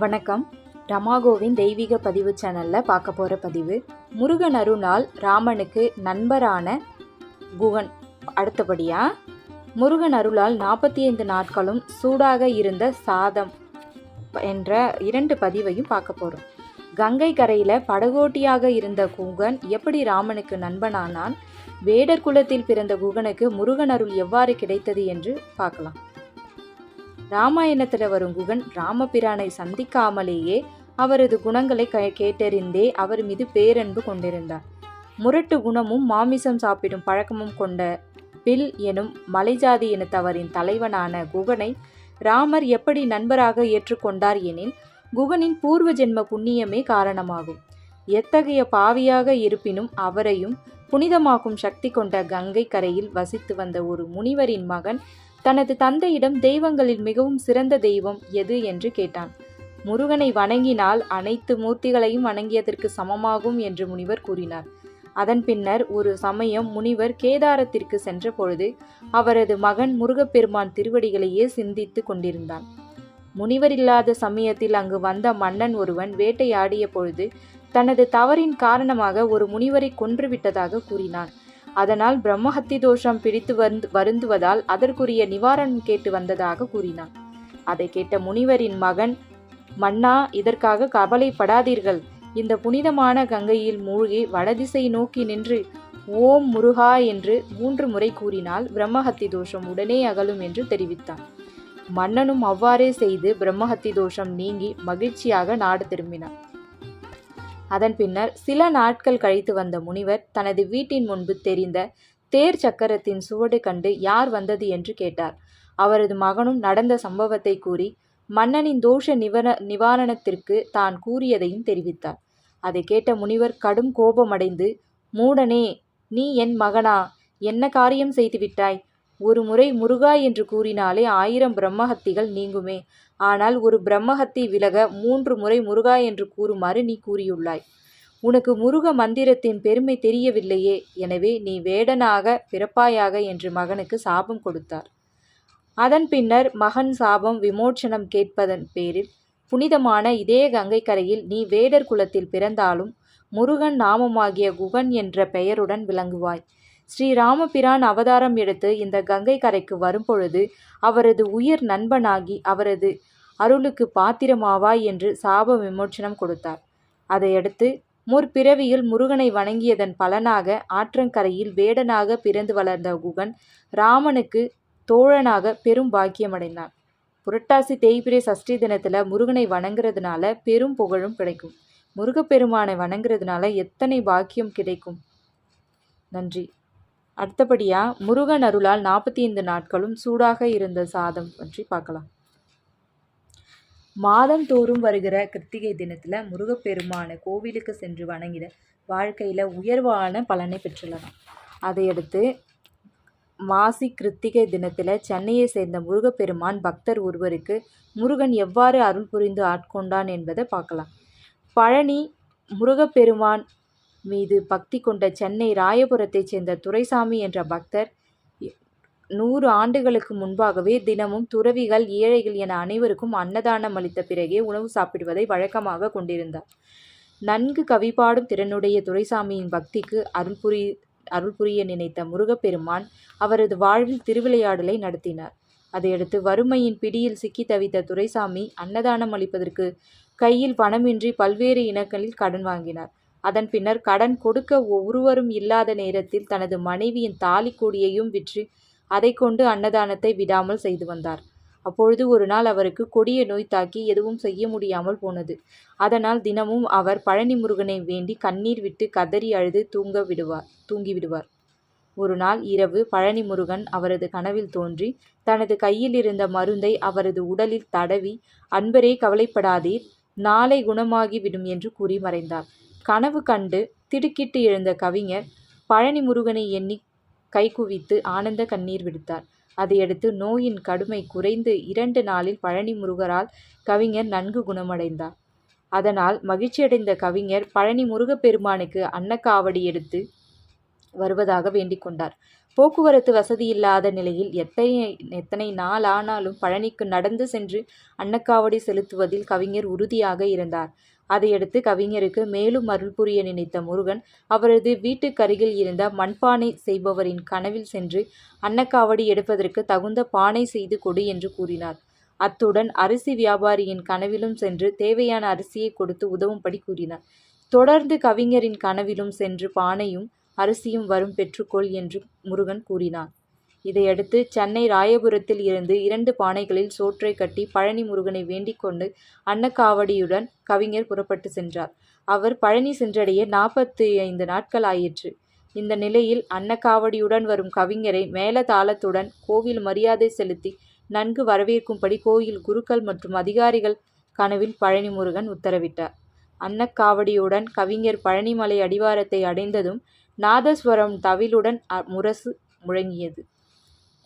வணக்கம். ரமாகோவின் தெய்வீக பதிவு சேனலில் பார்க்க போகிற பதிவு முருகன் அருளால் ராமனுக்கு நண்பரான குகன். அடுத்தபடியாக முருகன் அருளால் நாற்பத்தி ஐந்து நாட்களும் சூடாக இருந்த சாதம் என்ற இரண்டு பதிவையும் பார்க்க போகிறோம் கங்கை கரையில் படகோட்டியாக இருந்த குகன் எப்படி ராமனுக்கு நண்பனானான் வேடர் குலத்தில் பிறந்த குகனுக்கு முருகன் அருள் எவ்வாறு கிடைத்தது என்று பார்க்கலாம். ராமாயணத்தில் வரும் குகன் ராமபிரானை சந்திக்காமலேயே அவரது குணங்களை கேட்டறிந்தே அவர் மீது பேரன்பு கொண்டிருந்தார். முரட்டு குணமும் மாமிசம் சாப்பிடும் பழக்கமும் கொண்ட பில் எனும் மலைஜாதி இனத்தவரின் தலைவனான குகனை ராமர் எப்படி நண்பராக ஏற்றுக்கொண்டார் எனில் குகனின் பூர்வ ஜென்ம புண்ணியமே காரணமாகும். எத்தகைய பாவியாக இருப்பினும் அவரையும் புனிதமாக்கும் சக்தி கொண்ட கங்கை கரையில் வசித்து வந்த ஒரு முனிவரின் மகன் தனது தந்தையிடம் தெய்வங்களில் மிகவும் சிறந்த தெய்வம் எது என்று கேட்டான். முருகனை வணங்கினால் அனைத்து மூர்த்திகளையும் வணங்கியதற்கு சமமாகும் என்று முனிவர் கூறினார். அதன் பின்னர் ஒரு சமயம் முனிவர் கேதாரத்திற்கு சென்ற பொழுது அவரது மகன் முருகப்பெருமான் திருவடிகளையே சிந்தித்து கொண்டிருந்தான். முனிவர் இல்லாத சமயத்தில் அங்கு வந்த மன்னன் ஒருவன் வேட்டையாடிய பொழுது தனது தவறின் காரணமாக ஒரு முனிவரை கொன்றுவிட்டதாக கூறினான். அதனால் பிரம்மஹத்தி தோஷம் பிடித்து வந்து வருந்துவதால் அதற்குரிய நிவாரணம் கேட்டு வந்ததாக கூறினான். அதை கேட்ட முனிவரின் மகன் மன்னா இதற்காக கவலைப்படாதீர்கள். இந்த புனிதமான கங்கையில் மூழ்கி வடதிசை நோக்கி நின்று ஓம் முருகா என்று மூன்று முறை கூறினால் பிரம்மஹத்தி தோஷம் உடனே அகலும் என்று தெரிவித்தான். மன்னனும் அவ்வாறே செய்து பிரம்மஹத்தி தோஷம் நீங்கி மகிழ்ச்சியாக நாடு திரும்பினான். அதன் பின்னர் சில நாட்கள் கழித்து வந்த முனிவர் தனது வீட்டின் முன்பு தெரிந்த தேர் சக்கரத்தின் சுவடு கண்டு யார் வந்தது என்று கேட்டார். அவரது மகனும் நடந்த சம்பவத்தை கூறி மன்னனின் தோஷ நிவர நிவாரணத்திற்கு தான் கூறியதையும் தெரிவித்தார். அதை கேட்ட முனிவர் கடும் கோபமடைந்து மூடனே நீ என் மகனா? என்ன காரியம் செய்துவிட்டாய் ஒரு முறை முருகா என்று கூறினாலே ஆயிரம் பிரம்மஹத்திகள் நீங்குமே. ஆனால் ஒரு பிரம்மஹத்தி விலக மூன்று முறை முருகா என்று கூறுமாறு நீ கூறியுள்ளாய். உனக்கு முருக மந்திரத்தின் பெருமை தெரியவில்லையே எனவே நீ வேடனாக பிறப்பாயாக என்று மகனுக்கு சாபம் கொடுத்தார். அதன் பின்னர் மகன் சாபம் விமோச்சனம் கேட்பதன் பேரில் புனிதமான இதே கங்கை கரையில் நீ வேடர் குலத்தில் பிறந்தாலும் முருகன் நாமமாகிய குகன் என்ற பெயருடன் விளங்குவாய். ஸ்ரீராமபிரான் அவதாரம் எடுத்து இந்த கங்கை கரைக்கு வரும்பொழுது அவரது உயிர் நண்பனாகி அவரது அருளுக்கு பாத்திரமாவாய் என்று சாப விமோச்சனம் கொடுத்தார். அதையடுத்து முற்பிறவியில் முருகனை வணங்கியதன் பலனாக ஆற்றங்கரையில் வேடனாக பிறந்து வளர்ந்த குகன் ராமனுக்கு தோழனாக பெரும் பாக்கியமடைந்தான். புரட்டாசி தேய்பிரை சஷ்டி தினத்தில் முருகனை வணங்குறதுனால பெரும் புகழும் கிடைக்கும். முருகப்பெருமானை வணங்குறதுனால எத்தனை பாக்கியம் கிடைக்கும்? நன்றி. அடுத்தபடியாக முருகன் அருளால் நாற்பத்தி ஐந்து நாட்களும் சூடாக இருந்த சாதம் பற்றி பார்க்கலாம். மாதந்தோறும் வருகிற கிருத்திகை தினத்தில் முருகப்பெருமான கோவிலுக்கு சென்று வணங்கிட வாழ்க்கையில் உயர்வான பலனை பெற்றுள்ளலாம் அதையடுத்து மாசி கிருத்திகை தினத்தில் சென்னையை சேர்ந்த முருகப்பெருமான் பக்தர் ஒருவருக்கு முருகன் எவ்வாறு அருள் புரிந்து ஆட்கொண்டான் என்பதை பார்க்கலாம். பழனி முருகப்பெருமான் மீது பக்தி கொண்ட சென்னை ராயபுரத்தைச் சேர்ந்த துரைசாமி என்ற பக்தர் நூறு ஆண்டுகளுக்கு முன்பாகவே தினமும் துறவிகள் ஏழைகள் என அனைவருக்கும் அன்னதானம் அளித்த பிறகே உணவு சாப்பிடுவதை வழக்கமாக கொண்டிருந்தார். நன்கு கவிபாடும் திறனுடைய துரைசாமியின் பக்திக்கு அருள் புரி அருள் புரிய நினைத்த முருகப்பெருமான் அவரது வாழ்வில் திருவிளையாடலை நடத்தினார். அதையடுத்து வறுமையின் பிடியில் சிக்கி தவித்த துரைசாமி அன்னதானம் அளிப்பதற்கு கையில் பணமின்றி பல்வேறு இனங்களில் கடன் வாங்கினார். அதன் பின்னர் கடன் கொடுக்க ஒருவரும் இல்லாத நேரத்தில் தனது மனைவியின் தாலி கொடியையும் விற்று அதை கொண்டு அன்னதானத்தை விடாமல் செய்து வந்தார். அப்பொழுது ஒரு நாள் அவருக்கு கொடிய நோய் தாக்கி எதுவும் செய்ய முடியாமல் போனது. அதனால் தினமும் அவர் பழனி முருகனை வேண்டி கண்ணீர் விட்டு கதறி அழுது தூங்க விடுவார் தூங்கி விடுவார். ஒரு நாள் இரவு பழனி முருகன் அவரது கனவில் தோன்றி தனது கையில் இருந்த மருந்தை அவரது உடலில் தடவி அன்பரே கவலைப்படாதீர் நாளை குணமாகிவிடும் என்று கூறி மறைந்தார். கனவு கண்டு திடுக்கிட்டு எழுந்த கவிஞர் பழனி முருகனை எண்ணி கைகுவித்து ஆனந்த கண்ணீர் விடுத்தார். அதையடுத்து நோயின் கடுமை குறைந்து இரண்டு நாளில் பழனி முருகரால் கவிஞர் நன்கு குணமடைந்தார். அதனால் மகிழ்ச்சியடைந்த கவிஞர் பழனி முருகப்பெருமானுக்கு அன்னக்காவடி எடுத்து வருவதாக வேண்டிக் கொண்டார். போக்குவரத்து வசதி இல்லாத நிலையில் எத்தனை எத்தனை நாள் ஆனாலும் பழனிக்கு நடந்து சென்று அன்னக்காவடி செலுத்துவதில் கவிஞர் உறுதியாக இருந்தார். அதையடுத்து கவிஞருக்கு மேலும் அருள் புரிய நினைத்த முருகன் அவரது வீட்டுக்கருகில் இருந்த மண்பானை செய்பவரின் கனவில் சென்று அன்னக்காவடி எடுப்பதற்கு தகுந்த பானை செய்து கொடு என்று கூறினார். அத்துடன் அரிசி வியாபாரியின் கனவிலும் சென்று தேவையான அரிசியை கொடுத்து உதவும்படி கூறினார். தொடர்ந்து கவிஞரின் கனவிலும் சென்று பானையும் அரிசியும் வரும் பெற்றுக்கொள் என்று முருகன் கூறினார். இதையடுத்து சென்னை ராயபுரத்தில் இருந்து இரண்டு பானைகளில் சோற்றை கட்டி பழனி முருகனை வேண்டிக் கொண்டு அன்னக்காவடியுடன் கவிஞர் புறப்பட்டு சென்றார். அவர் பழனி சென்றடைய நாற்பத்தி ஐந்து நாட்கள் ஆயிற்று. இந்த நிலையில் அன்னக்காவடியுடன் வரும் கவிஞரை மேலதாளத்துடன் கோவில் மரியாதை செலுத்தி நன்கு வரவேற்கும்படி கோயில் குருக்கள் மற்றும் அதிகாரிகள் கனவில் பழனி முருகன் உத்தரவிட்டார். அன்னக்காவடியுடன் கவிஞர் பழனிமலை அடிவாரத்தை அடைந்ததும் நாதஸ்வரம் தவிலுடன் அ- முரசு முழங்கியது.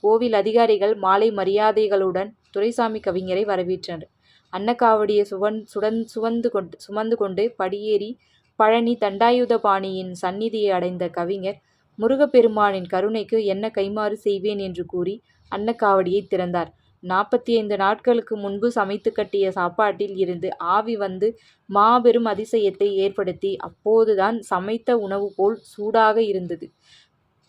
கோவில் அதிகாரிகள் மாலை மரியாதைகளுடன் துரைசாமி கவிஞரை வரவேற்றனர். அன்னக்காவடியை சுவன் சுடன் சுவந்து கொண்டு சுமந்து கொண்டு படியேறி பழனி தண்டாயுதபாணியின் சந்நிதியை அடைந்த கவிஞர் முருகப்பெருமானின் கருணைக்கு என்ன கைமாறு செய்வேன் என்று கூறி அன்னக்காவடியை திறந்தார். நாற்பத்தி ஐந்து நாட்களுக்கு முன்பு சமைத்து கட்டிய சாப்பாட்டில் இருந்து ஆவி வந்து மாபெரும் அதிசயத்தை ஏற்படுத்தி அப்போதுதான் சமைத்த உணவு போல் சூடாக இருந்தது.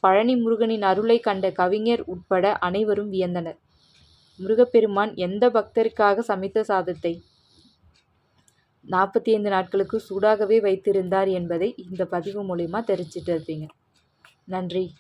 பழனி முருகனின் அருளை கண்ட கவிஞர் உட்பட அனைவரும் வியந்தனர். முருகப்பெருமான் எந்த பக்தருக்காக சமைத்த சாதத்தை? நாற்பத்தி ஐந்து நாட்களுக்கு சூடாகவே வைத்திருந்தார் என்பதை இந்த பதிவு மூலிமா தெரிஞ்சிட்டு இருப்பீங்க. நன்றி.